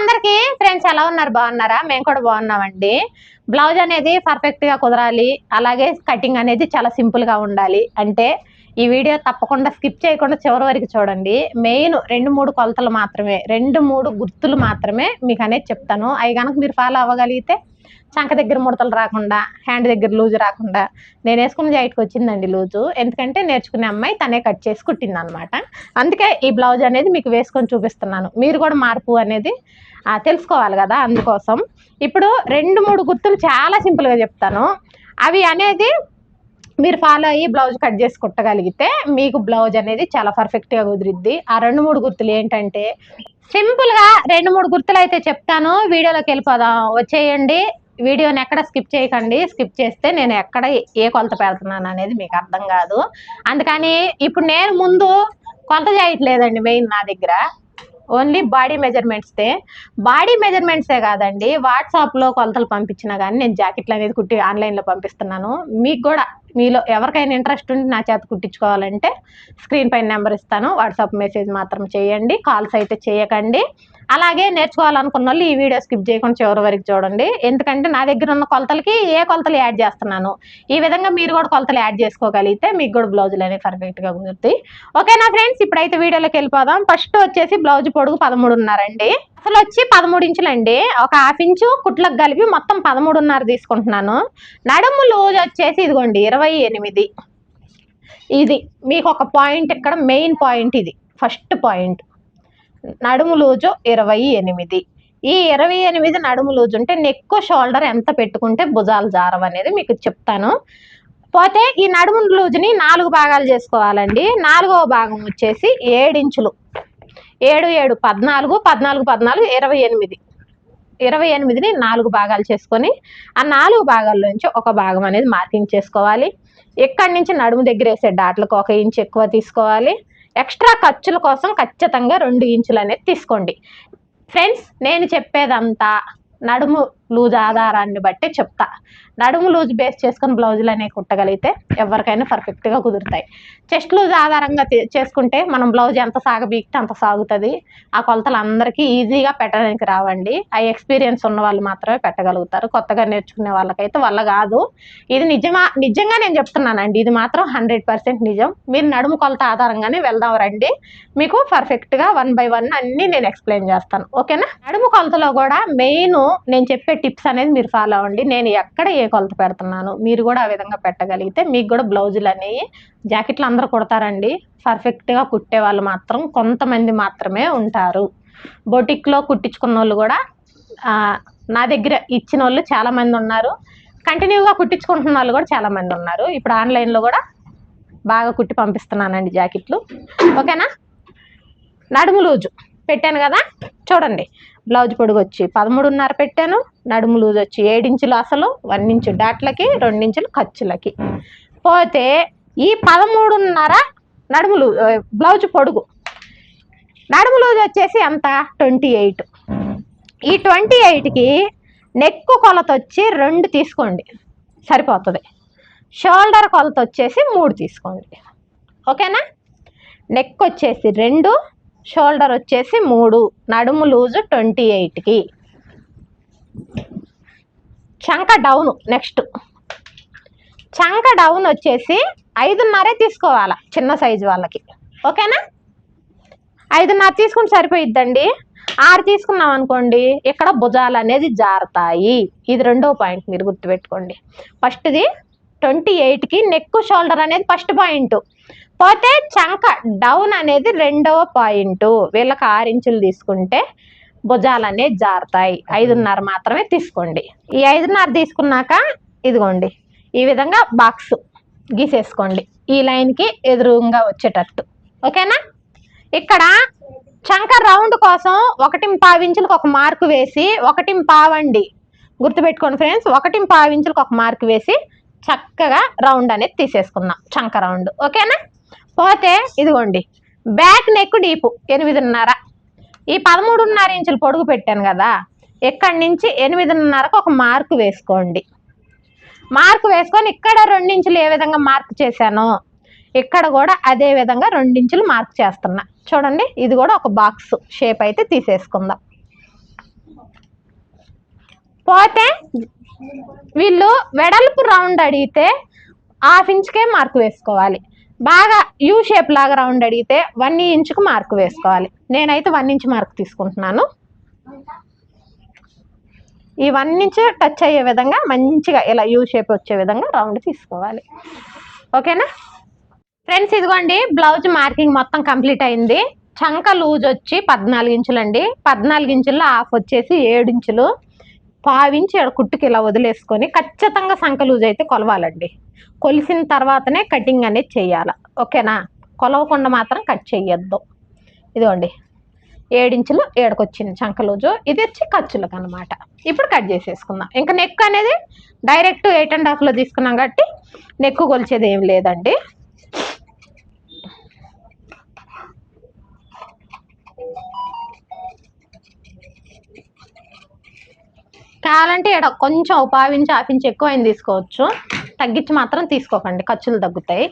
అందరికి ఫ్రెండ్స్ ఎలా ఉన్నారు? బాగున్నారా? మేము కూడా బాగున్నామండి. బ్లౌజ్ అనేది పర్ఫెక్ట్గా కుదరాలి. అలాగే కటింగ్ అనేది చాలా సింపుల్గా ఉండాలి. అంటే ఈ వీడియో తప్పకుండా స్కిప్ చేయకుండా చివరి వరకు చూడండి. మెయిన్ రెండు మూడు కొలతలు మాత్రమే రెండు మూడు గుర్తులు మాత్రమే మీకు అనేది చెప్తాను. అవి కనుక మీరు ఫాలో అవ్వగలిగితే చంక దగ్గర ముడతలు రాకుండా హ్యాండ్ దగ్గర లూజ్ రాకుండా నేను వేసుకున్న జైట్కి వచ్చిందండి లూజు. ఎందుకంటే నేర్చుకునే అమ్మాయి తనే కట్ చేసి కుట్టింది అనమాట అందుకే ఈ బ్లౌజ్ అనేది మీకు వేసుకొని చూపిస్తున్నాను. మీరు కూడా మార్పు అనేది తెలుసుకోవాలి కదా అందుకోసం. ఇప్పుడు రెండు మూడు గుర్తులు చాలా సింపుల్గా చెప్తాను. అవి అనేది మీరు ఫాలో అయ్యి బ్లౌజ్ కట్ చేసి కుట్టగలిగితే మీకు బ్లౌజ్ అనేది చాలా పర్ఫెక్ట్గా కుదిరిద్ది. ఆ రెండు మూడు గుర్తులు ఏంటంటే సింపుల్గా రెండు మూడు గుర్తులు అయితే చెప్తాను. వీడియోలోకి వెళ్ళిపోదాం. వచ్చేయండి. వీడియోని ఎక్కడ స్కిప్ చేయకండి. స్కిప్ చేస్తే నేను ఎక్కడ ఏ కొలత పెడుతున్నాను అనేది మీకు అర్థం కాదు. అందుకని ఇప్పుడు నేను ముందు కొలత చేయట్లేదండి మెయిన్ నా దగ్గర. ఓన్లీ బాడీ మెజర్మెంట్స్తే బాడీ మెజర్మెంట్సే కాదండి వాట్సాప్లో కొలతలు పంపించినా కానీ నేను జాకెట్లు అనేది కుట్టి ఆన్లైన్లో పంపిస్తున్నాను. మీకు కూడా మీలో ఎవరికైనా ఇంట్రెస్ట్ ఉంటే నా చేత కుట్టించుకోవాలంటే స్క్రీన్ పైన నెంబర్ ఇస్తాను. వాట్సాప్ మెసేజ్ మాత్రం చేయండి. కాల్స్ అయితే చేయకండి. అలాగే నేర్చుకోవాలనుకున్న వాళ్ళు ఈ వీడియో స్కిప్ చేయకుండా చివరి వరకు చూడండి. ఎందుకంటే నా దగ్గర ఉన్న కొలతలకి ఏ కొలతలు యాడ్ చేస్తున్నాను? ఈ విధంగా మీరు కూడా కొలతలు యాడ్ చేసుకోగలిగితే మీకు కూడా బ్లౌజులు అనేవి పర్ఫెక్ట్గా కుదురుతాయి. ఓకేనా ఫ్రెండ్స్ ఇప్పుడైతే వీడియోలోకి వెళ్ళిపోదాం. ఫస్ట్ వచ్చేసి బ్లౌజ్ పొడుగు పదమూడున్నారండి అసలు వచ్చి పదమూడు ఇంచులండి. ఒక హాఫ్ ఇంచు కుట్లకు కలిపి మొత్తం పదమూడున్నర తీసుకుంటున్నాను. నడుము లూజ్ వచ్చేసి ఇదిగోండి ఇరవై ఇరవై ఎనిమిది. ఇది మీకు ఒక పాయింట్ ఇక్కడ మెయిన్ పాయింట్ ఇది ఫస్ట్ పాయింట్. నడుము లూజు ఇరవై ఎనిమిది. ఈ ఇరవై ఎనిమిది నడుము లూజు ఉంటే నెక్ షోల్డర్ ఎంత పెట్టుకుంటే భుజాలు జారం అనేది మీకు చెప్తాను. పోతే ఈ నడుము లూజుని నాలుగు భాగాలు చేసుకోవాలండి. నాలుగవ భాగం వచ్చేసి ఏడించులు. ఏడు ఏడు పద్నాలుగు పద్నాలుగు పద్నాలుగు ఇరవై ఎనిమిది. ఇరవై ఎనిమిదిని నాలుగు భాగాలు చేసుకొని ఆ నాలుగు భాగాల్లోంచి ఒక భాగం అనేది మార్కింగ్ చేసుకోవాలి. ఎక్కడి నుంచి నడుము దగ్గర వేసే డాట్లకు ఒక ఇంచ్ ఎక్కువ తీసుకోవాలి. ఎక్స్ట్రా ఖర్చుల కోసం ఖచ్చితంగా రెండు ఇంచులు అనేది తీసుకోండి. ఫ్రెండ్స్ నేను చెప్పేదంతా నడుము లూజ్ ఆధారాన్ని బట్టి చెప్తా. నడుము లూజ్ బేస్ చేసుకుని బ్లౌజులు అనేవి కుట్టగలిగితే ఎవరికైనా పర్ఫెక్ట్గా కుదురుతాయి. చెస్ట్ లూజ్ ఆధారంగా చేసుకుంటే మనం బ్లౌజ్ ఎంత సాగబీకితే అంత సాగుతుంది. ఆ కొలతలు అందరికీ ఈజీగా పెట్టడానికి రావండి. ఆ ఎక్స్పీరియన్స్ ఉన్న వాళ్ళు మాత్రమే పెట్టగలుగుతారు. కొత్తగా నేర్చుకునే వాళ్ళకైతే వల్ల కాదు. ఇది నిజమా నిజంగా నేను చెప్తున్నానండి. ఇది మాత్రం హండ్రెడ్ పర్సెంట్ నిజం. మీరు నడుము కొలత ఆధారంగానే వెళ్దాం రండి. మీకు పర్ఫెక్ట్గా వన్ బై వన్ అన్ని నేను ఎక్స్ప్లెయిన్ చేస్తాను. ఓకేనా? నడుము కొలతలో కూడా మెయిన్ నేను చెప్పే టిప్స్ అనేది మీరు ఫాలో అవ్వండి. నేను ఎక్కడ ఏ కొలత పెడుతున్నాను మీరు కూడా ఆ విధంగా పెట్టగలిగితే మీకు కూడా బ్లౌజులు అనేవి జాకెట్లు అందరూ కుడతారండి. పర్ఫెక్ట్గా కుట్టే వాళ్ళు మాత్రం కొంతమంది మాత్రమే ఉంటారు. బొటిక్లో కుట్టించుకున్న వాళ్ళు కూడా నా దగ్గర ఇచ్చిన వాళ్ళు చాలామంది ఉన్నారు. కంటిన్యూగా కుట్టించుకుంటున్న వాళ్ళు కూడా చాలామంది ఉన్నారు. ఇప్పుడు ఆన్లైన్లో కూడా బాగా కుట్టి పంపిస్తున్నానండి జాకెట్లు. ఓకేనా? నడుము లూజు. పెట్టాను కదా చూడండి. బ్లౌజ్ పొడుగు వచ్చి పదమూడున్నర పెట్టాను నడుము లూజ్ వచ్చి ఏడించులు అసలు వన్ ఇంచు డాట్లకి రెండించులు ఖర్చులకి. పోతే ఈ పదమూడున్నర నడుములు బ్లౌజ్ పొడుగు. నడుము లూజ్ వచ్చేసి ఎంత? Twenty eight. ఈ ట్వంటీ ఎయిట్కి నెక్కు కొలత వచ్చి రెండు తీసుకోండి సరిపోతుంది. షోల్డర్ కొలత వచ్చేసి మూడు తీసుకోండి. ఓకేనా? నెక్ వచ్చేసి రెండు షోల్డర్ వచ్చేసి మూడు నడుము లూజు ట్వంటీ ఎయిట్కి. చంక డౌన్ నెక్స్ట్. చంక డౌన్ వచ్చేసి ఐదున్నరే తీసుకోవాలి చిన్న సైజు వాళ్ళకి. ఓకేనా? ఐదున్నర తీసుకుంటే సరిపోయిద్దండి. ఆరు తీసుకున్నాం అనుకోండి ఇక్కడ భుజాలు అనేది జారుతాయి. ఇది రెండో పాయింట్ మీరు గుర్తుపెట్టుకోండి. ఫస్ట్ది ట్వంటీ ఎయిట్కి నెక్ షోల్డర్ అనేది ఫస్ట్ పాయింట్. పోతే చంక డౌన్ అనేది రెండవ పాయింట్. వీళ్ళకి ఆరు ఇంచులు తీసుకుంటే భుజాలు అనేది జారుతాయి. ఐదున్నర మాత్రమే తీసుకోండి. ఈ ఐదున్నర తీసుకున్నాక ఇదిగోండి. ఈ విధంగా బాక్స్ గీసేసుకోండి. ఈ లైన్కి ఎదురుగా వచ్చేటట్టు. ఓకేనా? ఇక్కడ చంక రౌండ్ కోసం ఒకటి పావించులకు ఒక మార్కు వేసి ఒకటి పావండి గుర్తుపెట్టుకోండి ఫ్రెండ్స్ ఒకటి పావించులకు ఒక మార్కు వేసి చక్కగా రౌండ్ అనేది తీసేసుకుందాం. చంక రౌండ్ ఓకేనా? పోతే ఇదిగోండి. బ్యాక్ నెక్ డీపు ఎనిమిదిన్నర. ఈ పదమూడున్నర ఇంచులు పొడుగు పెట్టాను కదా ఇక్కడి నుంచి ఎనిమిదిన్నరకు ఒక మార్కు వేసుకోండి. మార్కు వేసుకొని ఇక్కడ రెండించులు ఏ విధంగా మార్క్ చేశానో ఇక్కడ కూడా అదే విధంగా రెండించులు మార్క్ చేస్తున్నా. చూడండి ఇది కూడా ఒక బాక్స్ షేప్ అయితే తీసేసుకుందాం. పోతే వీళ్ళు వెడల్పు రౌండ్ అడిగితే హాఫ్ ఇంచ్కే మార్కు వేసుకోవాలి. బాగా యూ షేప్ లాగా రౌండ్ అడిగితే వన్ ఇంచుకు మార్క్ వేసుకోవాలి. నేనైతే వన్ ఇంచ్ మార్క్ తీసుకుంటున్నాను. ఈ వన్ ఇంచ్ టచ్ అయ్యే విధంగా మంచిగా ఇలా యూ షేప్ వచ్చే విధంగా రౌండ్ తీసుకోవాలి. ఓకేనా? ఫ్రెండ్స్ ఇదిగోండి బ్లౌజ్ మార్కింగ్ మొత్తం కంప్లీట్ అయింది. చంక లూజ్ వచ్చి పద్నాలుగు ఇంచులండి పద్నాలుగు ఇంచుల్లో హాఫ్ వచ్చేసి ఏడు ఇంచులు పావించి ఇక్కడ కుట్టుకి ఇలా వదిలేసుకొని ఖచ్చితంగా సంక లూజ్ అయితే కొలవాలండి. కొలిసిన తర్వాతనే కటింగ్ అనేది చేయాలి. ఓకేనా? కొలవకుండా మాత్రం కట్ చేయొద్దు ఇదిగోండి. ఏడించులు ఏడకొచ్చింది చంకలూజు ఇది వచ్చి ఖర్చులకు అనమాట ఇప్పుడు కట్ చేసేసుకుందాం. ఇంకా నెక్ అనేది డైరెక్ట్ ఎయిట్ అండ్ హాఫ్లో తీసుకున్నాం కాబట్టి నెక్ కొలిచేది ఏం లేదండి. కావాలంటే ఇక్కడ కొంచెం ఉపావించి ఆపించి ఎక్కువ అయిన తీసుకోవచ్చు. తగ్గించి మాత్రం తీసుకోకండి ఖర్చులు తగ్గుతాయి.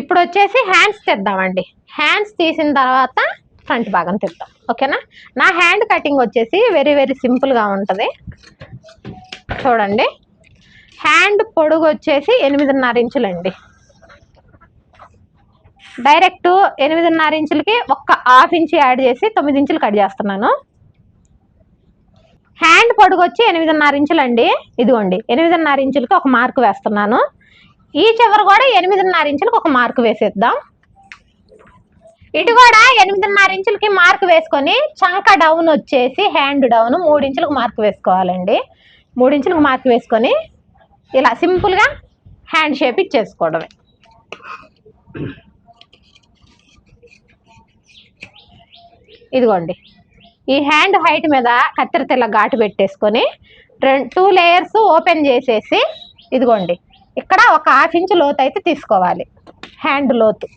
ఇప్పుడు వచ్చేసి హ్యాండ్స్ తెద్దామండి. హ్యాండ్స్ తీసిన తర్వాత ఫ్రంట్ భాగం తెద్దాం. ఓకేనా? నా హ్యాండ్ కటింగ్ వచ్చేసి వెరీ వెరీ సింపుల్గా ఉంటుంది. చూడండి. హ్యాండ్ పొడుగు వచ్చేసి ఎనిమిదిన్నర ఇంచులండి. డైరెక్ట్ ఎనిమిదిన్నర ఇంచులకి ఒక్క హాఫ్ ఇంచు యాడ్ చేసి తొమ్మిది ఇంచులు కట్ చేస్తున్నాను. హ్యాండ్ పొడుగు వచ్చి ఎనిమిదిన్నర ఇంచులండి. ఇదిగోండి ఎనిమిదిన్నర ఇంచులకి ఒక మార్క్ వేస్తున్నాను. ఈ చివరి కూడా ఎనిమిదిన్నర ఇంచులకు ఒక మార్క్ వేసేద్దాం. ఇటు కూడా ఎనిమిదిన్నర ఇంచులకి మార్క్ వేసుకొని చంక డౌన్ వచ్చేసి హ్యాండ్ డౌన్ మూడు ఇంచులకు మార్క్ వేసుకోవాలండి. మూడు ఇంచులకు మార్క్ వేసుకొని ఇలా సింపుల్గా హ్యాండ్ షేప్ ఇచ్చేసుకోవడమే. ఇదిగోండి ఈ హ్యాండ్ హైట్ మీద కత్తెర తెల్ల ఘాటు పెట్టేసుకొని టూ లేయర్స్ ఓపెన్ చేసేసి ఇదిగోండి. ఇక్కడ ఒక హాఫ్ ఇంచ్ లోతు అయితే తీసుకోవాలి. హ్యాండ్ లోతు.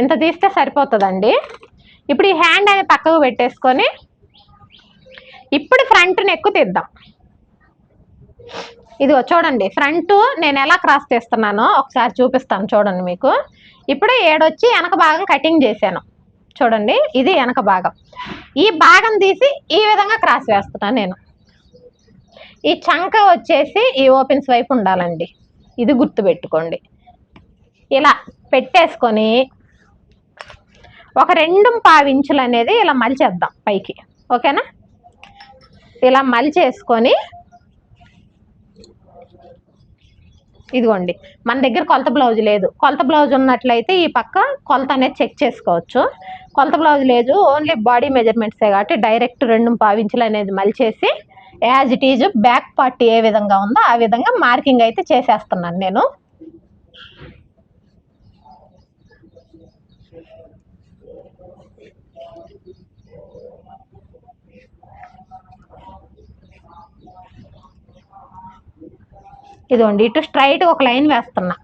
ఇంత తీస్తే సరిపోతుందండి. ఇప్పుడు ఈ హ్యాండ్ అనేది పక్కకు పెట్టేసుకొని ఇప్పుడు ఫ్రంట్ నెక్ తీద్దాం. ఇదిగో చూడండి ఫ్రంట్ నేను ఎలా క్రాస్ చేస్తున్నానో ఒకసారి చూపిస్తాను చూడండి మీకు. ఇప్పుడు ఏడొచ్చి వెనక భాగం కటింగ్ చేశాను. చూడండి ఇది వెనక భాగం. ఈ భాగం తీసి ఈ విధంగా క్రాస్ వేస్తున్నాను నేను. ఈ చంక వచ్చేసి ఈ ఓపెన్స్ వైపు ఉండాలండి. ఇది గుర్తుపెట్టుకోండి ఇలా పెట్టేసుకొని ఒక రెండు పావించులు అనేది ఇలా మలిచేద్దాం పైకి. ఓకేనా? ఇలా మలిచేసుకొని ఇదిగోండి. మన దగ్గర కొలత బ్లౌజ్ లేదు. కొలత బ్లౌజ్ ఉన్నట్లయితే ఈ పక్క కొలత అనేది చెక్ చేసుకోవచ్చు. కొలత బ్లౌజ్ లేదు. ఓన్లీ బాడీ మెజర్మెంట్సే కాబట్టి డైరెక్ట్ రెండు పావించులు అనేది మలిచేసి as it is back part ఏ విధంగా ఉందో ఆ విధంగా మార్కింగ్ అయితే చేసేస్తున్నాను నేను. ఇదిగోండి ఇటు స్ట్రైట్ ఒక లైన్ వేస్తున్నా.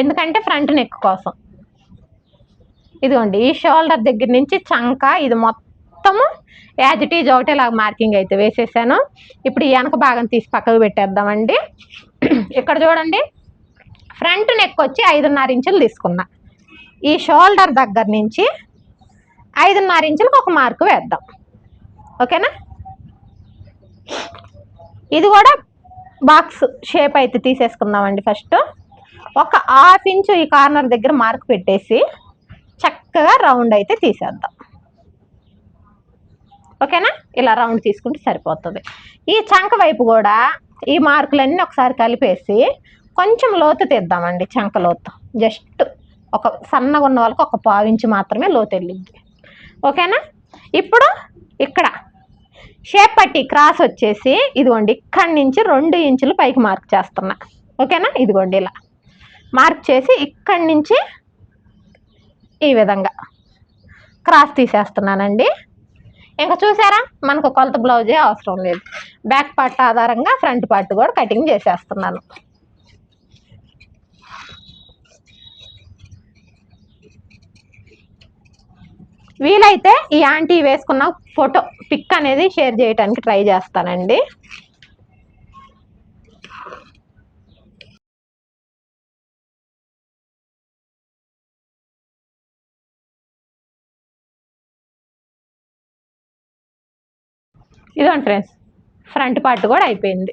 ఎందుకంటే ఫ్రంట్ నెక్ కోసం. ఇదిగోండి ఈ షోల్డర్ దగ్గర నుంచి చంక ఇది మొత్తము యాజ్ ఇట్ ఈజ్ ఒకటేలాగా మార్కింగ్ అయితే వేసేసాను. ఇప్పుడు ఈ వెనక భాగం తీసి పక్కకు పెట్టేద్దామండి. ఇక్కడ చూడండి ఫ్రంట్ నెక్ వచ్చి ఐదున్నర ఇంచులు తీసుకున్నా. ఈ షోల్డర్ దగ్గర నుంచి ఐదున్నర ఇంచులకు ఒక మార్కు వేద్దాం. ఓకేనా? ఇది కూడా బాక్స్ షేప్ అయితే తీసేసుకుందామండి ఫస్ట్. ఒక హాఫ్ ఇంచు ఈ కార్నర్ దగ్గర మార్క్ పెట్టేసి చక్కగా రౌండ్ అయితే తీసేద్దాం. ఓకేనా? ఇలా రౌండ్ తీసుకుంటే సరిపోతుంది. ఈ చంక వైపు కూడా ఈ మార్కులన్నీ ఒకసారి కలిపేసి కొంచెం లోతు తీద్దామండి చంక లోతు. జస్ట్ ఒక సన్నగా ఉన్న వాళ్ళకి ఒక పావించి మాత్రమే లోతు వెళ్ళింది ఓకేనా? ఇప్పుడు ఇక్కడ షేప్ పట్టి క్రాస్ వచ్చేసి ఇదిగోండి ఇక్కడి నుంచి రెండు ఇంచులు పైకి మార్క్ చేస్తున్నా. ఓకేనా? ఇదిగోండి ఇలా. మార్క్ చేసి ఇక్కడి నుంచి ఈ విధంగా క్రాస్ తీసేస్తున్నానండి. ఇంకా చూసారా? మనకు కొలత బ్లౌజే అవసరం లేదు. బ్యాక్ పార్ట్ ఆధారంగా ఫ్రంట్ పార్ట్ కూడా కటింగ్ చేసేస్తున్నాను. వీలైతే ఈ ఆంటీ వేసుకున్న ఫోటో పిక్ అనేది షేర్ చేయడానికి ట్రై చేస్తానండి. ఇదండి ఫ్రెండ్స్ ఫ్రంట్ పార్ట్ కూడా అయిపోయింది.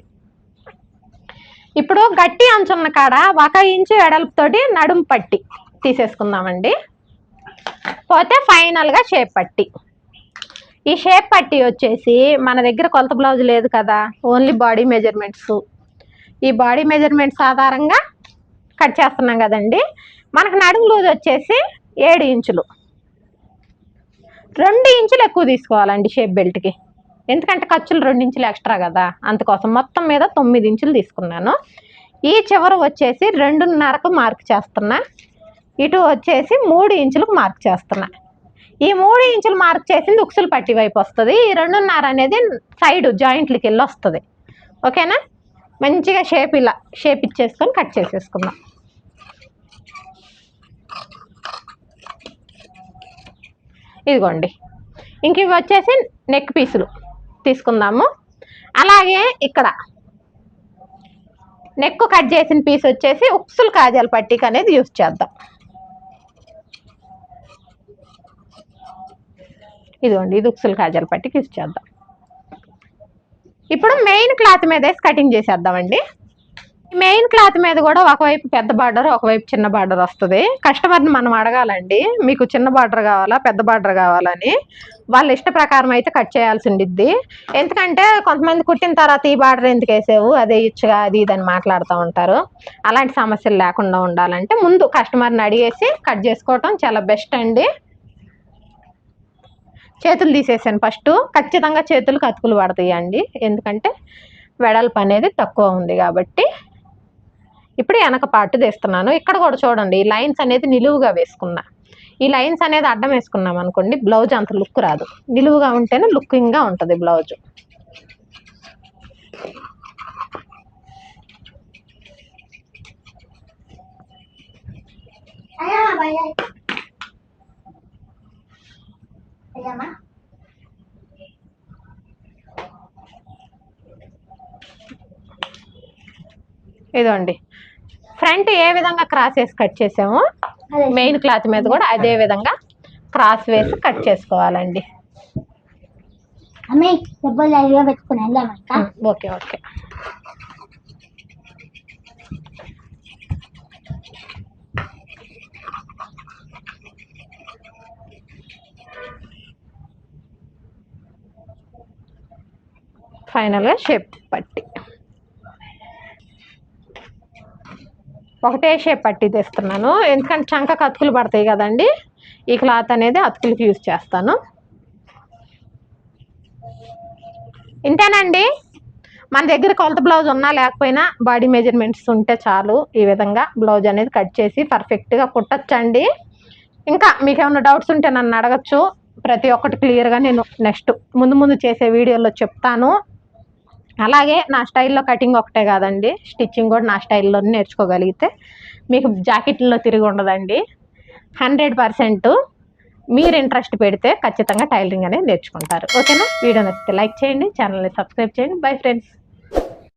ఇప్పుడు గట్టి అంచున్న కాడ ఒక ఇంచు ఎడల్పుతోటి నడుము పట్టి తీసేసుకుందామండి. పోతే ఫైనల్గా షేప్ పట్టి. ఈ షేప్ పట్టి వచ్చేసి మన దగ్గర కొలత బ్లౌజ్ లేదు కదా ఓన్లీ బాడీ మెజర్మెంట్స్ ఈ బాడీ మెజర్మెంట్స్ ఆధారంగా కట్ చేస్తున్నాం కదండి. మనకు నడుము లూజ్ వచ్చేసి ఏడు ఇంచులు. రెండు ఇంచులు ఎక్కువ తీసుకోవాలండి షేప్ బెల్ట్కి ఎందుకంటే ఖర్చులు రెండు ఇంచులు ఎక్స్ట్రా కదా. అందుకోసం మొత్తం మీద తొమ్మిది ఇంచులు తీసుకున్నాను. ఈ చివర వచ్చేసి రెండున్నరకు మార్క్ చేస్తున్నా. ఇటు వచ్చేసి మూడు ఇంచులకు మార్క్ చేస్తున్నా. ఈ మూడు ఇంచులు మార్క్ చేసింది ఉక్సులు పట్టి వైపు వస్తుంది. ఈ రెండున్నర అనేది సైడ్ జాయింట్లకి వెళ్ళి వస్తుంది. ఓకేనా మంచిగా షేప్ ఇలా షేప్ ఇచ్చేసుకొని కట్ చేసేసుకుందాం. ఇదిగోండి. ఇంక ఇవి వచ్చేసి నెక్ పీసులు తీసుకుందాము. అలాగే ఇక్కడ నెక్ కట్ చేసిన పీస్ వచ్చేసి ఉక్సులు కాజాల పట్టీకి అనేది యూస్ చేద్దాం. ఇదిగోండి ఇది ఉక్సులు కాజల్ పట్టికి యూస్ చేద్దాం. ఇప్పుడు మెయిన్ క్లాత్ మీద వేసి కటింగ్ చేసేద్దామండి. మెయిన్ క్లాత్ మీద కూడా ఒకవైపు పెద్ద బార్డర్ ఒకవైపు చిన్న బార్డర్ వస్తుంది. కస్టమర్ని మనం అడగాలండి మీకు చిన్న బార్డర్ కావాలా పెద్ద బార్డర్ కావాలని వాళ్ళ ఇష్ట ప్రకారం అయితే కట్ చేయాల్సి ఉండిద్ది ఎందుకంటే కొంతమంది కుట్టిన తర్వాత ఈ బార్డర్ ఎందుకు వేసావు అదే ఇచ్చుగా అది ఇది అని మాట్లాడుతూ ఉంటారు. అలాంటి సమస్యలు లేకుండా ఉండాలంటే ముందు కస్టమర్ని అడిగేసి కట్ చేసుకోవటం చాలా బెస్ట్ అండి. చేతులు తీసేసాను. ఫస్ట్ ఖచ్చితంగా చేతులు కతుకులు పడతాయండి. ఎందుకంటే వెడల్పు అనేది తక్కువ ఉంది కాబట్టి ఇప్పుడు వెనక పాటు తీస్తున్నాను. ఇక్కడ కూడా చూడండి ఈ లైన్స్ అనేది నిలువుగా వేసుకున్నా. ఈ లైన్స్ అనేది అడ్డం వేసుకున్నాం అనుకోండి బ్లౌజ్ అంత లుక్ రాదు. నిలువుగా ఉంటేనే లుకింగ్గా ఉంటుంది బ్లౌజ్. అయ్యా అయ్యమ్మా ఇదండి ఫ్రంట్ ఏ విధంగా క్రాస్ వేసి కట్ చేసామో మెయిన్ క్లాత్ మీద కూడా అదే విధంగా క్రాస్ వేసి కట్ చేసుకోవాలండి. Okay okay. ఫైనల్గా షేప్ పట్టి. ఒకటే షేప్ పట్టి తెస్తున్నాను. ఎందుకంటే చంకకు అతుకులు పడతాయి కదండి ఈ క్లాత్ అనేది అతుకులకి యూజ్ చేస్తాను. ఇంతేనండి. మన దగ్గర కొలత బ్లౌజ్ ఉన్నా లేకపోయినా బాడీ మెజర్మెంట్స్ ఉంటే చాలు ఈ విధంగా బ్లౌజ్ అనేది కట్ చేసి పర్ఫెక్ట్గా కుట్టచ్చండి. ఇంకా మీకు ఏమైనా డౌట్స్ ఉంటే నన్ను అడగచ్చు. ప్రతి ఒక్కటి క్లియర్గా నేను నెక్స్ట్ ముందు ముందు చేసే వీడియోలో చెప్తాను. అలాగే నా స్టైల్లో కటింగ్ ఒకటే కాదండి. స్టిచ్చింగ్ కూడా నా స్టైల్లో నేర్చుకోగలిగితే మీకు జాకెట్లో తిరిగి ఉండదండి. హండ్రెడ్ పర్సెంట్ మీరు ఇంట్రెస్ట్ పెడితే ఖచ్చితంగా టైలరింగ్ అనేది నేర్చుకుంటారు. ఓకేనా? వీడియో నచ్చితే లైక్ చేయండి ఛానల్ని సబ్స్క్రైబ్ చేయండి. Bye friends.